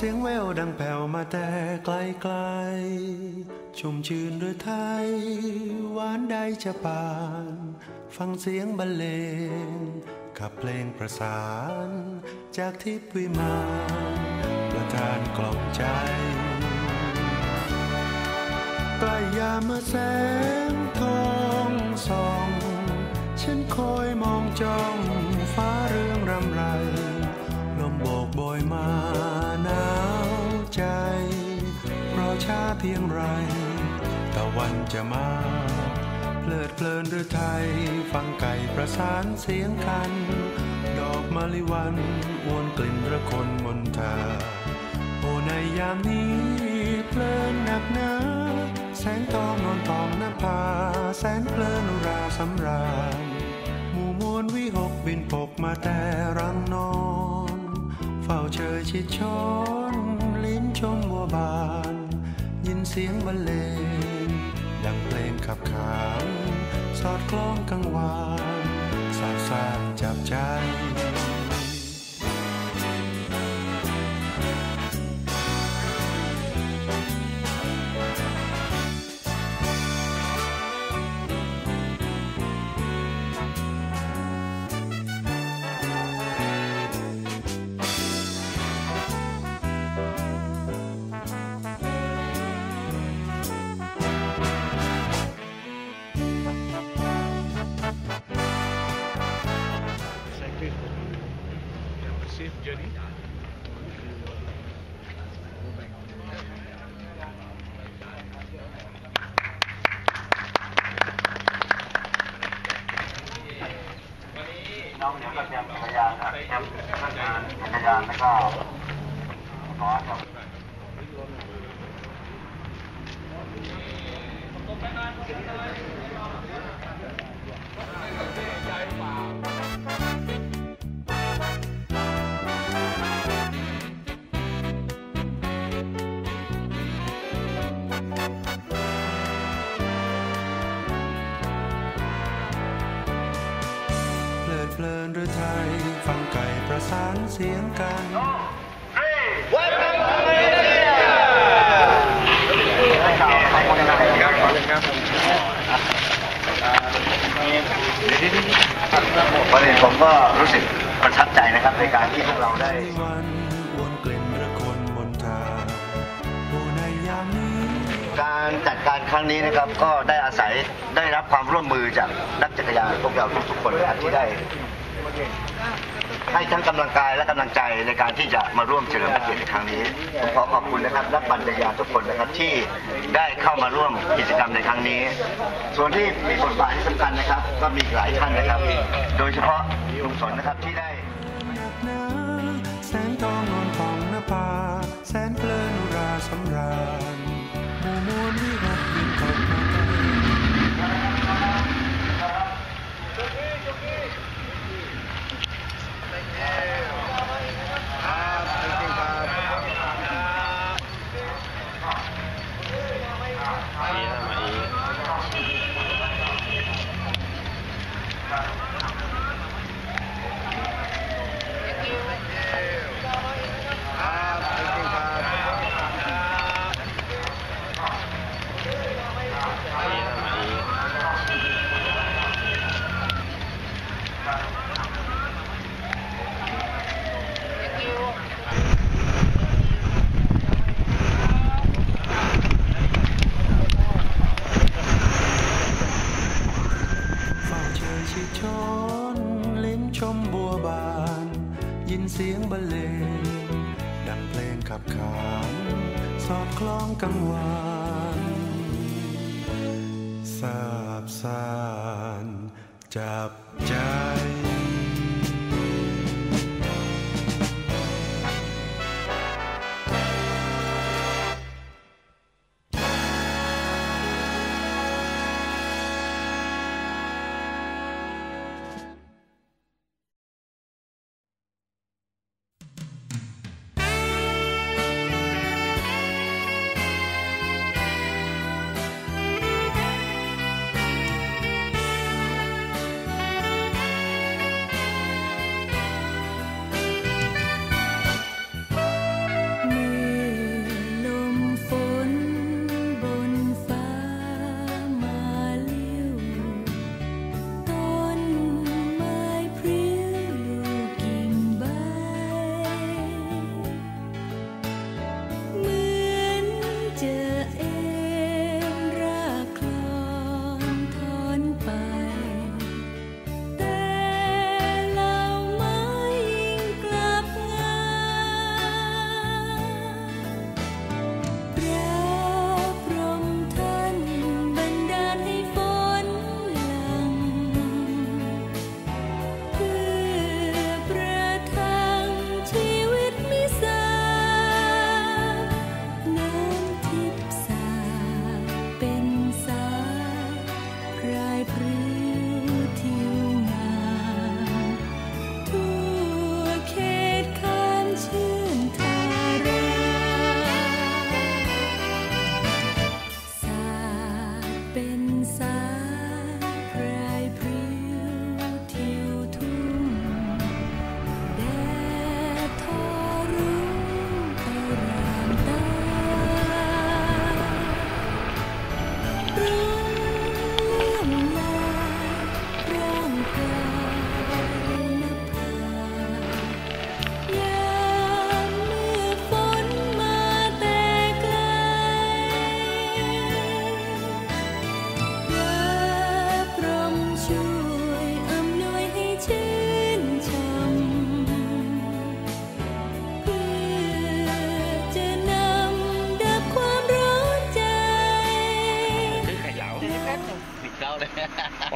เสียงแววดังแผ่วมาแต่ไกลไกลชุ่มชื่นหรือไทยหวานใดจะปาน ฟังเสียงบรรเลงขับเพลงประสาน จากทิพวิมานประทานกล่อมใจใกล้ยามเมื่อแสงทองส่องฉันคอยมองจ้องฟ้าเรื่องรำไรลมโบกโบยมา ใจ เพราะช้าเพียงไรตะวันจะมา เพลิดเพลินหรือไทย ฟังไก่ประสานเสียงกัน ดอกมะลิวันอวนกลิ่นระคนมนทาโอ้ในยามนี้เพลินหนักหนาแสงทองนวลทองนภาแสนเพลินราสำราญหมู่มวลวิหกบินปกมาแต่รังนอน เฝ้าเชยชิดช้อน ชมบัวบาน ยินเสียงบรรเลงดังเพลงขับขานสอดคล้องกังวานสาดสานจับใจ ฟังไก่ประสานเสียงกันวันนี้ผมก็รู้สึกประทับใจนะครับในการที่พวกเราได้ ครั้งนี้นะครับก็ได้อาศัยได้รับความร่วมมือจากนักจักรยานพวกเราทุกๆคนนะครับที่ได้ ให้ทั้งกำลังกายและกำลังใจในการที่จะมาร่วมเฉลิมพระเกียรติในครั้งนี้ผมขอขอบคุณนะครับนักปั่นจักรยานทุกคนนะครับที่ได้เข้ามาร่วมกิจกรรมในครั้งนี้ ส่วนที่มีบทบาทที่สำคัญนะครับ ก็มีอีกหลายท่านนะครับ โดยเฉพาะลุงสนนะครับที่ได้ แสงทองนวลทองนภาแสนเพลินอุราสำราญ สียงบรรเลงดังเพลงขับขานสอดคล้องกังวานสาบสานจับใจ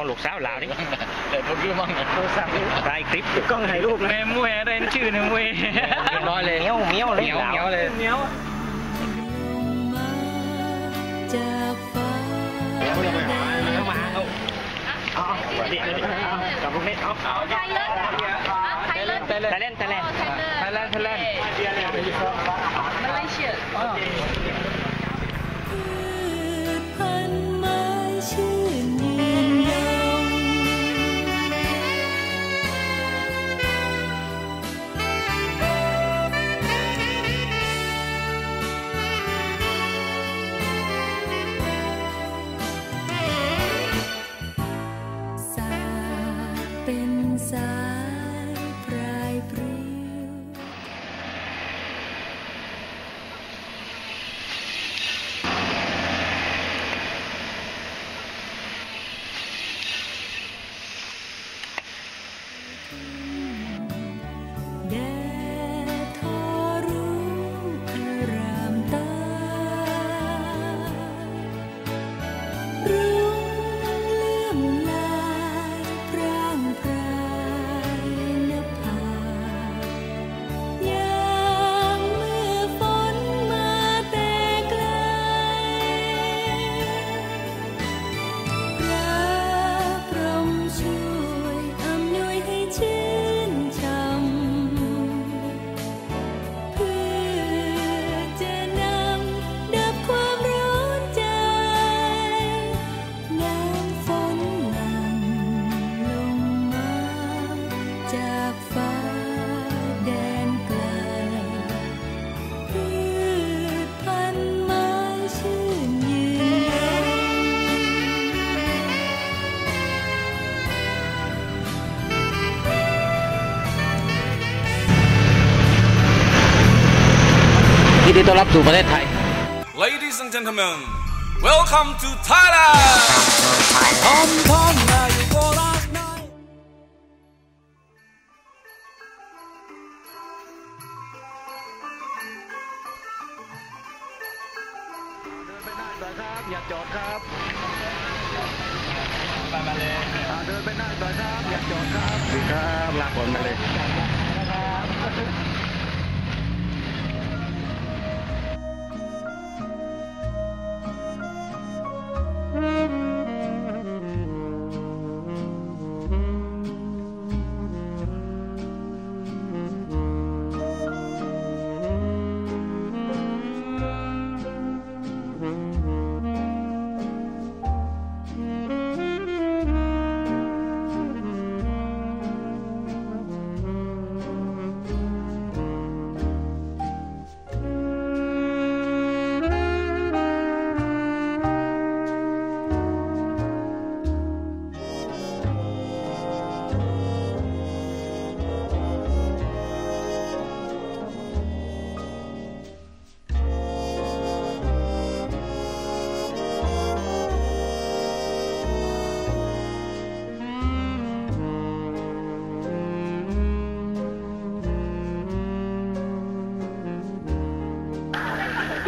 ของลูกสาวลาวนี่แต่ผมรู้มั่งโทรศัพท์ถ่ายคลิปกล้องถ่ายรูปแม่มวยอะไรชื่อหนึ่งมวยน้อยเลยเมียวเมียวเลยเหนียวเหนียวเลยเมียวมาจากฟ้าเข้ามาเอาเอาเอาเดี๋ยวเดี๋ยเอากับพวกนี้เอาเอาไทยเลิศไทยเล่นแต่เล่นแต่เล่นไทยเลิศไทยแลนด์ไทยแลนมาเลเซีย ดีต้อนรับสู่ประเทศไทย Ladies and gentlemen, welcome to Thailand! อย่าจอดครับไปมาเลยเดินไปหน้าต่อยครับ อย่าจอดครับดีครับลากคนมาเลย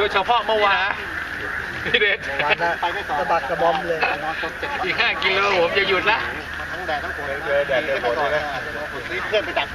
ยเฉพาะเมื่อวานพี่เดชไปไม่ต่อสะบัดกระบอมเลยอีกห้ากิโลผมจะหยุดละทั้งแดดทั้งฝนเจอแดดเจอฝนเลยนะเพื่อนไปดัก